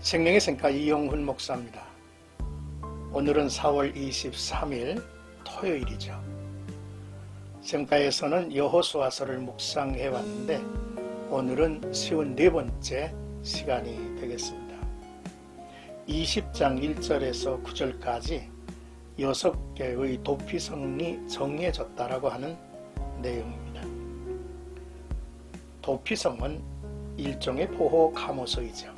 생명의 생가 이용훈 목사입니다. 오늘은 4월 23일 토요일이죠. 생가에서는 여호수아서를 묵상해 왔는데 오늘은 쉬운 네 번째 시간이 되겠습니다. 20장 1절에서 9절까지 여섯 개의 도피성이 정해졌다라고 하는 내용입니다. 도피성은 일종의 보호 감호소이죠.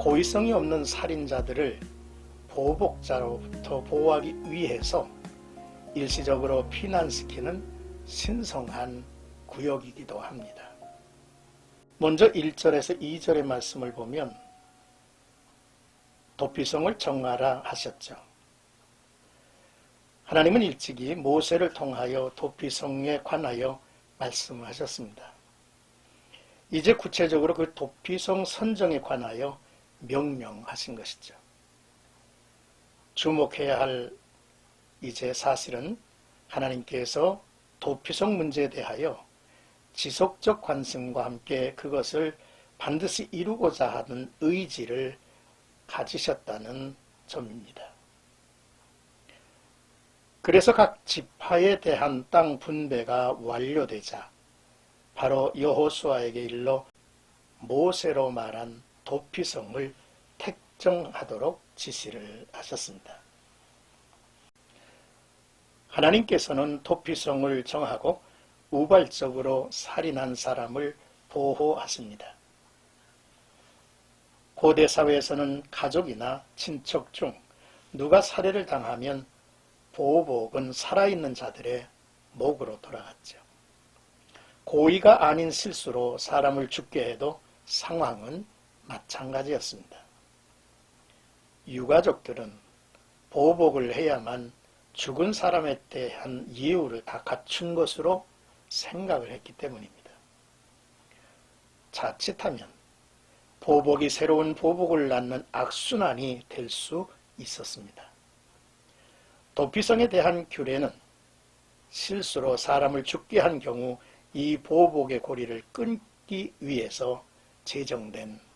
고의성이 없는 살인자들을 보복자로부터 보호하기 위해서 일시적으로 피난시키는 신성한 구역이기도 합니다. 먼저 1절에서 2절의 말씀을 보면 도피성을 정하라 하셨죠. 하나님은 일찍이 모세를 통하여 도피성에 관하여 말씀하셨습니다. 이제 구체적으로 그 도피성 선정에 관하여 명명하신 것이죠. 주목해야 할 이제 사실은 하나님께서 도피성 문제에 대하여 지속적 관심과 함께 그것을 반드시 이루고자 하는 의지를 가지셨다는 점입니다. 그래서 각 지파에 대한 땅 분배가 완료되자 바로 여호수아에게 일러 모세로 말한 도피성을 택정하도록 지시를 하셨습니다. 하나님께서는 도피성을 정하고 우발적으로 살인한 사람을 보호하십니다. 고대 사회에서는 가족이나 친척 중 누가 살해를 당하면 보복은 살아있는 자들의 목으로 돌아갔죠. 고의가 아닌 실수로 사람을 죽게 해도 상황은 마찬가지였습니다. 유가족들은 보복을 해야만 죽은 사람에 대한 이유를 다 갖춘 것으로 생각을 했기 때문입니다. 자칫하면 보복이 새로운 보복을 낳는 악순환이 될 수 있었습니다. 도피성에 대한 규례는 실수로 사람을 죽게 한 경우 이 보복의 고리를 끊기 위해서 제정된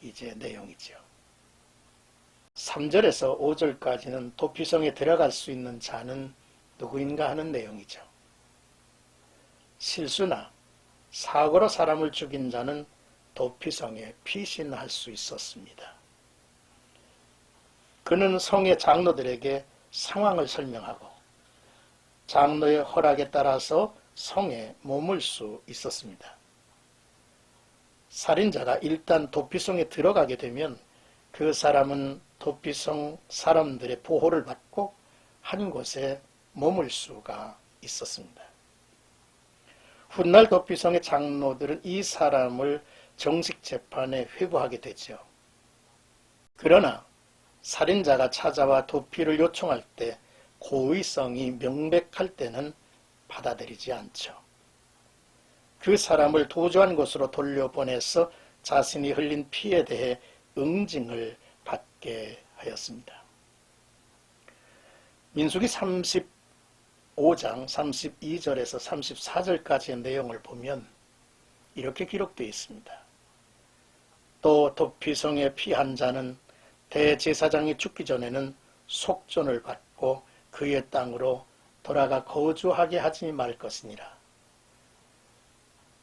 이제 내용이죠. 3절에서 5절까지는 도피성에 들어갈 수 있는 자는 누구인가 하는 내용이죠. 실수나 사고로 사람을 죽인 자는 도피성에 피신할 수 있었습니다. 그는 성의 장로들에게 상황을 설명하고 장로의 허락에 따라서 성에 머물 수 있었습니다. 살인자가 일단 도피성에 들어가게 되면 그 사람은 도피성 사람들의 보호를 받고 한 곳에 머물 수가 있었습니다. 훗날 도피성의 장로들은 이 사람을 정식 재판에 회부하게 되죠. 그러나 살인자가 찾아와 도피를 요청할 때 고의성이 명백할 때는 받아들이지 않죠. 그 사람을 도주한 곳으로 돌려보내서 자신이 흘린 피에 대해 응징을 받게 하였습니다. 민수기 35장 32절에서 34절까지의 내용을 보면 이렇게 기록되어 있습니다. 또 도피성에 피한 자는 대제사장이 죽기 전에는 속전을 받고 그의 땅으로 돌아가 거주하게 하지 말 것이니라.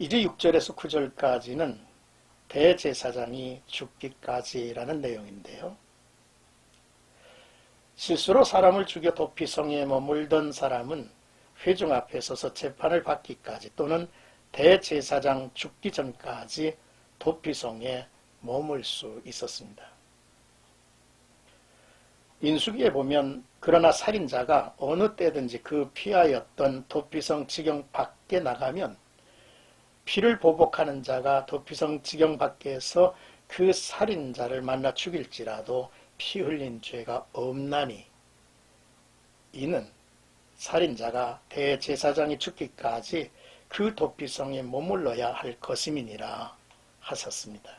이제 6절에서 9절까지는 대제사장이 죽기까지라는 내용인데요. 실수로 사람을 죽여 도피성에 머물던 사람은 회중 앞에 서서 재판을 받기까지 또는 대제사장 죽기 전까지 도피성에 머물 수 있었습니다. 인수기에 보면 그러나 살인자가 어느 때든지 그 피하였던 도피성 지경 밖에 나가면 피를 보복하는 자가 도피성 지경 밖에서 그 살인자를 만나 죽일지라도 피 흘린 죄가 없나니 이는 살인자가 대제사장이 죽기까지 그 도피성에 머물러야 할 것임이니라 하셨습니다.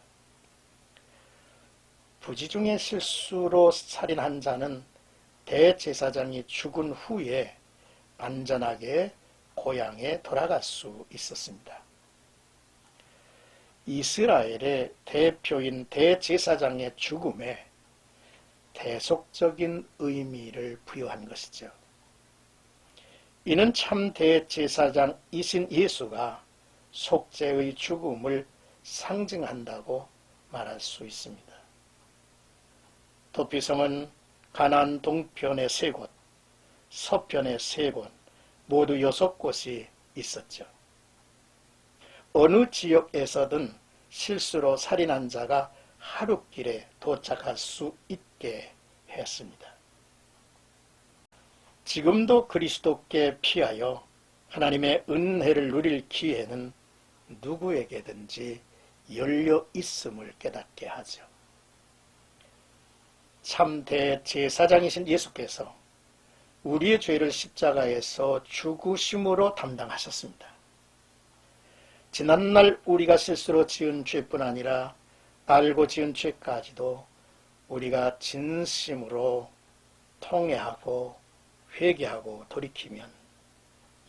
부지 중에 실수로 살인한 자는 대제사장이 죽은 후에 안전하게 고향에 돌아갈 수 있었습니다. 이스라엘의 대표인 대제사장의 죽음에 대속적인 의미를 부여한 것이죠. 이는 참 대제사장이신 예수가 속죄의 죽음을 상징한다고 말할 수 있습니다. 도피성은 가나안 동편의 세 곳, 서편의 세 곳, 모두 여섯 곳이 있었죠. 어느 지역에서든 실수로 살인한 자가 하루길에 도착할 수 있게 했습니다. 지금도 그리스도께 피하여 하나님의 은혜를 누릴 기회는 누구에게든지 열려 있음을 깨닫게 하죠. 참 대 제사장이신 예수께서 우리의 죄를 십자가에서 죽으심으로 담당하셨습니다. 지난날 우리가 실수로 지은 죄뿐 아니라 알고 지은 죄까지도 우리가 진심으로 통회하고 회개하고 돌이키면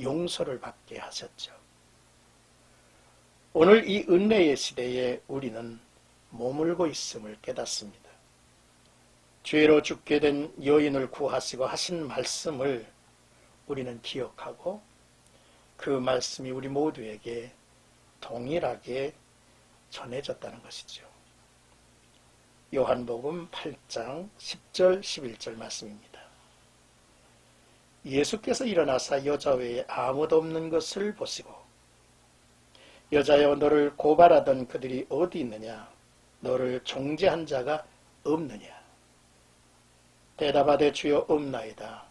용서를 받게 하셨죠. 오늘 이 은혜의 시대에 우리는 머물고 있음을 깨닫습니다. 죄로 죽게 된 여인을 구하시고 하신 말씀을 우리는 기억하고 그 말씀이 우리 모두에게 동일하게 전해졌다는 것이죠. 요한복음 8장 10절 11절 말씀입니다. 예수께서 일어나사 여자 외에 아무도 없는 것을 보시고 여자여 너를 고발하던 그들이 어디 있느냐 너를 종죄한 자가 없느냐 대답하되 주여 없나이다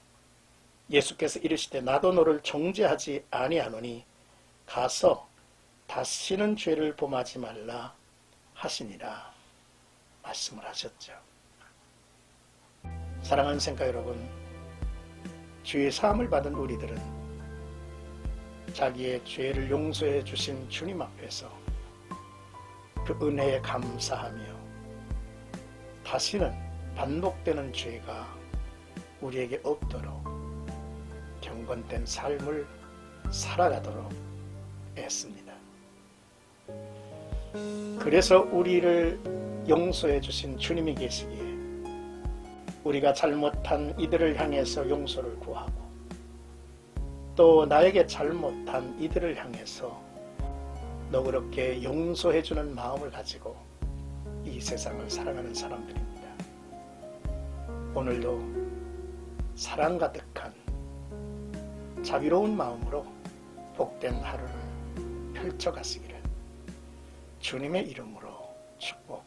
예수께서 이르시되 나도 너를 종죄하지 아니하노니 가서 다시는 죄를 범하지 말라 하시니라 말씀을 하셨죠. 사랑하는 생각 여러분, 주의 사함을 받은 우리들은 자기의 죄를 용서해 주신 주님 앞에서 그 은혜에 감사하며 다시는 반복되는 죄가 우리에게 없도록 경건된 삶을 살아가도록 애씁니다. 그래서 우리를 용서해 주신 주님이 계시기에 우리가 잘못한 이들을 향해서 용서를 구하고 또 나에게 잘못한 이들을 향해서 너그럽게 용서해 주는 마음을 가지고 이 세상을 살아가는 사람들입니다. 오늘도 사랑 가득한 자비로운 마음으로 복된 하루를 펼쳐가시기를 주님의 이름으로 축복